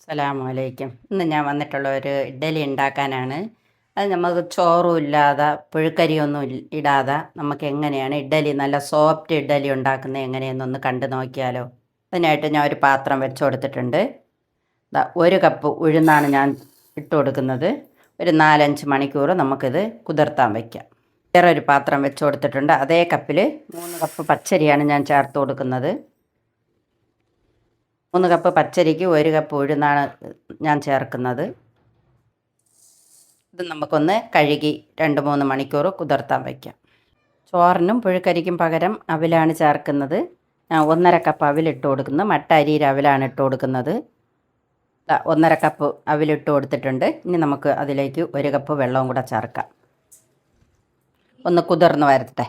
അസ്സലാമലൈക്കും. ഇന്ന് ഞാൻ വന്നിട്ടുള്ള ഒരു ഇഡ്ഡലി ഉണ്ടാക്കാനാണ്. അത് നമുക്ക് ചോറും ഇല്ലാതെ പുഴുക്കരിയൊന്നും ഇടാതെ നമുക്ക് എങ്ങനെയാണ് ഇഡ്ഡലി നല്ല സോഫ്റ്റ് ഇഡ്ഡലി ഉണ്ടാക്കുന്നത് എങ്ങനെയെന്നൊന്ന് കണ്ടു നോക്കിയാലോ. അതിനായിട്ട് ഞാൻ ഒരു പാത്രം വെച്ച് കൊടുത്തിട്ടുണ്ട്. ഒരു കപ്പ് ഉഴുന്നാണ് ഞാൻ ഇട്ട് കൊടുക്കുന്നത്. ഒരു നാലഞ്ച് മണിക്കൂർ നമുക്കിത് കുതിർത്താൻ വയ്ക്കാം. വേറെ ഒരു പാത്രം വെച്ച് കൊടുത്തിട്ടുണ്ട്. അതേ കപ്പിൽ മൂന്ന് കപ്പ് പച്ചരിയാണ് ഞാൻ ചേർത്ത് കൊടുക്കുന്നത്. മൂന്ന് കപ്പ് പച്ചരിക്ക് ഒരു കപ്പ് ഉഴുന്നാണ് ഞാൻ ചേർക്കുന്നത്. ഇത് നമുക്കൊന്ന് കഴുകി രണ്ട് മൂന്ന് മണിക്കൂർ കുതിർത്താൻ വയ്ക്കാം ചോറിനും പുഴുക്കരിക്കും പകരം അവിലാണ് ചേർക്കുന്നത്. ഒന്നര കപ്പ് അവിലിട്ട് കൊടുക്കുന്നത് മട്ട അരിയിൽ അവിലാണ് ഇട്ട് കൊടുക്കുന്നത്. ഒന്നര കപ്പ് അവിലിട്ട് കൊടുത്തിട്ടുണ്ട്. ഇനി നമുക്ക് അതിലേക്ക് ഒരു കപ്പ് വെള്ളവും കൂടെ ചേർക്കാം. ഒന്ന് കുതിർന്ന് വരട്ടെ.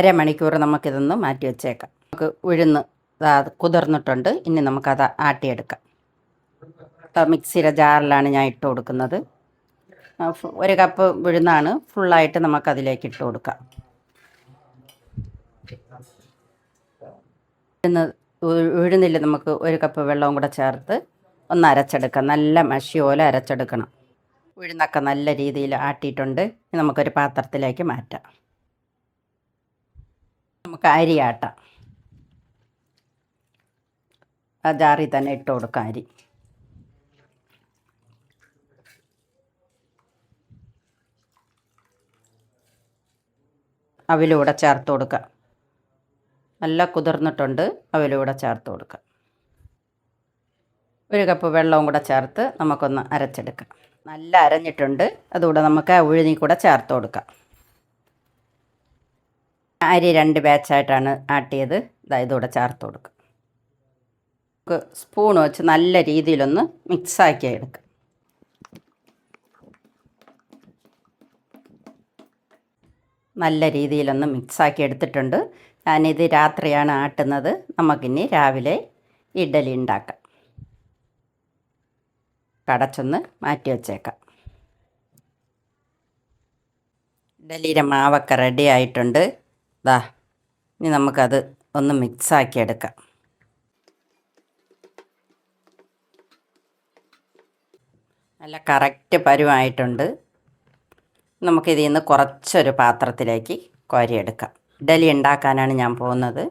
അരമണിക്കൂർ നമുക്കിതൊന്ന് മാറ്റി വെച്ചേക്കാം. നമുക്ക് ഉഴുന്ന് കുതിർന്നിട്ടുണ്ട്. ഇനി നമുക്കത് ആട്ടിയെടുക്കാം. മിക്സിയുടെ ജാറിലാണ് ഞാൻ ഇട്ട് കൊടുക്കുന്നത്. ഒരു കപ്പ് വിഴുന്നാണ്. ഫുള്ളായിട്ട് നമുക്കതിലേക്ക് ഇട്ട് കൊടുക്കാം. ഉഴുന്ന് ഉ- ഉഴുന്നിൽ നമുക്ക് ഒരു കപ്പ് വെള്ളവും കൂടെ ചേർത്ത് ഒന്ന് അരച്ചെടുക്കാം. നല്ല മഷി പോലെ അരച്ചെടുക്കണം. ഉഴുന്നൊക്കെ നല്ല രീതിയിൽ ആട്ടിയിട്ടുണ്ട്. നമുക്കൊരു പാത്രത്തിലേക്ക് മാറ്റാം. നമുക്ക് അരി ആട്ടാം. ആ ജാറിൽ തന്നെ ഇട്ട് കൊടുക്കാം അരി. അവിലൂടെ ചേർത്ത് കൊടുക്കുക നല്ല കുതിർന്നിട്ടുണ്ട് അവിലൂടെ ചേർത്ത് കൊടുക്കുക ഒരു കപ്പ് വെള്ളവും കൂടെ ചേർത്ത് നമുക്കൊന്ന് അരച്ചെടുക്കാം. നല്ല അരഞ്ഞിട്ടുണ്ട് അതുകൂടെ നമുക്ക് ഉഴുതി കൂടെ ചേർത്ത് കൊടുക്കാം. അരി രണ്ട് ബാച്ചായിട്ടാണ് ആട്ടിയത്. ഇതാ ഇതുകൂടെ ചേർത്ത് കൊടുക്കാം. നമുക്ക് സ്പൂൺ വെച്ച് നല്ല രീതിയിലൊന്ന് മിക്സാക്കി എടുക്കാം. നല്ല രീതിയിലൊന്ന് മിക്സാക്കി എടുത്തിട്ടുണ്ട്. ഞാനിത് രാത്രിയാണ് ആട്ടുന്നത്. നമുക്കിനി രാവിലെ ഇഡലി ഉണ്ടാക്കാം. കടച്ചൊന്ന് മാറ്റി വച്ചേക്കാം. ഇഡലിയുടെ മാവൊക്കെ റെഡി ആയിട്ടുണ്ട്. ദാ ഇനി നമുക്കത് ഒന്ന് മിക്സാക്കി എടുക്കാം. നല്ല കറക്റ്റ് പരുവായിട്ടുണ്ട്. നമുക്കിതിൽ നിന്ന് കുറച്ചൊരു പാത്രത്തിലേക്ക് കോരിയെടുക്കാം. ഇഡലി ഉണ്ടാക്കാനാണ് ഞാൻ പോകുന്നത്.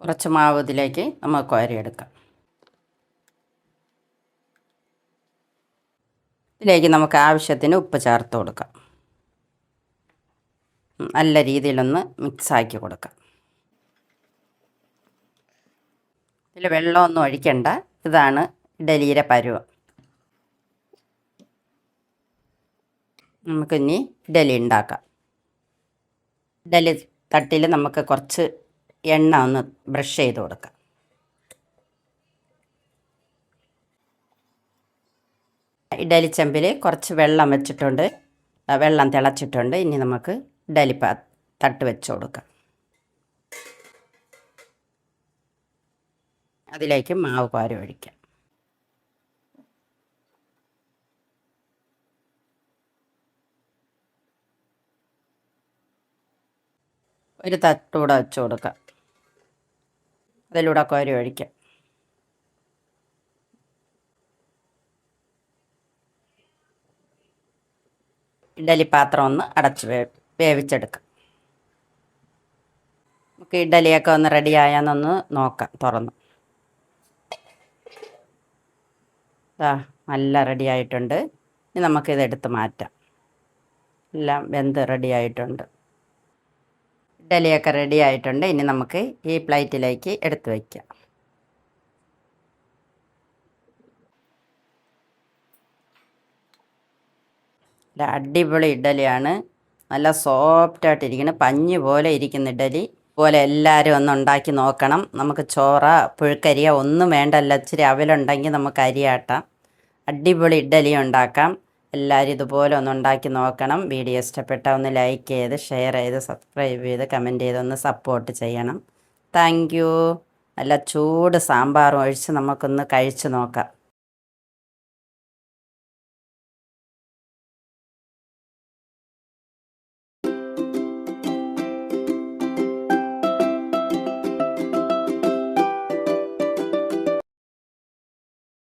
കുറച്ച് മാവ് ഇതിലേക്ക് നമുക്ക് കോരിയെടുക്കാം. ഇതിലേക്ക് നമുക്ക് ആവശ്യത്തിന് ഉപ്പ് ചേർത്ത് കൊടുക്കാം. നല്ല രീതിയിലൊന്ന് മിക്സാക്കി കൊടുക്കാം. ഇതിൽ വെള്ളമൊന്നും ഒഴിക്കണ്ട. ഇതാണ് ഡലീര പരുവ. നമുക്കിനി ഇഡലി ഉണ്ടാക്കാം. ഇഡലി തട്ടിൽ നമുക്ക് കുറച്ച് എണ്ണ ഒന്ന് ബ്രഷ് ചെയ്ത് കൊടുക്കാം. ഇഡലി ചെമ്പിൽ കുറച്ച് വെള്ളം വെച്ചിട്ടുണ്ട്. വെള്ളം തിളച്ചിട്ടുണ്ട്. ഇനി നമുക്ക് ഇഡലി പാ തട്ട് വെച്ച് കൊടുക്കാം അതിലേക്ക് മാവ് പാരി ഒഴിക്കാം ഒരു തട്ടൂടെ വെച്ച് കൊടുക്കാം അതിലൂടെ കോരി ഒഴിക്കാം ഇഡലി പാത്രം ഒന്ന് അടച്ചു വേ വേവിച്ചെടുക്കാം. നമുക്ക് ഇഡലിയൊക്കെ ഒന്ന് റെഡി ആയാന്നൊന്ന് നോക്കാം തുറന്ന്. ആ നല്ല റെഡി ആയിട്ടുണ്ട്. ഇനി നമുക്കിത് എടുത്ത് മാറ്റാം. എല്ലാം വെന്ത് റെഡി ആയിട്ടുണ്ട്. ഇഡലിയൊക്കെ റെഡി ആയിട്ടുണ്ട്. ഇനി നമുക്ക് ഈ പ്ലേറ്റിലേക്ക് എടുത്ത് വയ്ക്കാം അടിപൊളി ഇഡലിയാണ്. നല്ല സോഫ്റ്റായിട്ടിരിക്കുന്ന പഞ്ഞ് പോലെ ഇരിക്കുന്ന ഇഡലി പോലെ എല്ലാവരും ഒന്ന് ഉണ്ടാക്കി നോക്കണം. നമുക്ക് ചോറ പുഴുക്കരിയ ഒന്നും വേണ്ടല്ല. ഇച്ചിരി അവലുണ്ടെങ്കിൽ നമുക്ക് അരിയാട്ടാം. അടിപൊളി ഇഡലി ഉണ്ടാക്കാം. എല്ലാവരും ഇതുപോലെ ഒന്ന് ഉണ്ടാക്കി നോക്കണം. വീഡിയോ ഇഷ്ടപ്പെട്ട ഒന്ന് ലൈക്ക് ചെയ്ത് ഷെയർ ചെയ്ത് സബ്സ്ക്രൈബ് ചെയ്ത് കമന്റ് ചെയ്ത് ഒന്ന് സപ്പോർട്ട് ചെയ്യണം. താങ്ക് യു നല്ല ചൂട് സാമ്പാറും ഒഴിച്ച് നമുക്കൊന്ന് കഴിച്ചു നോക്കാം.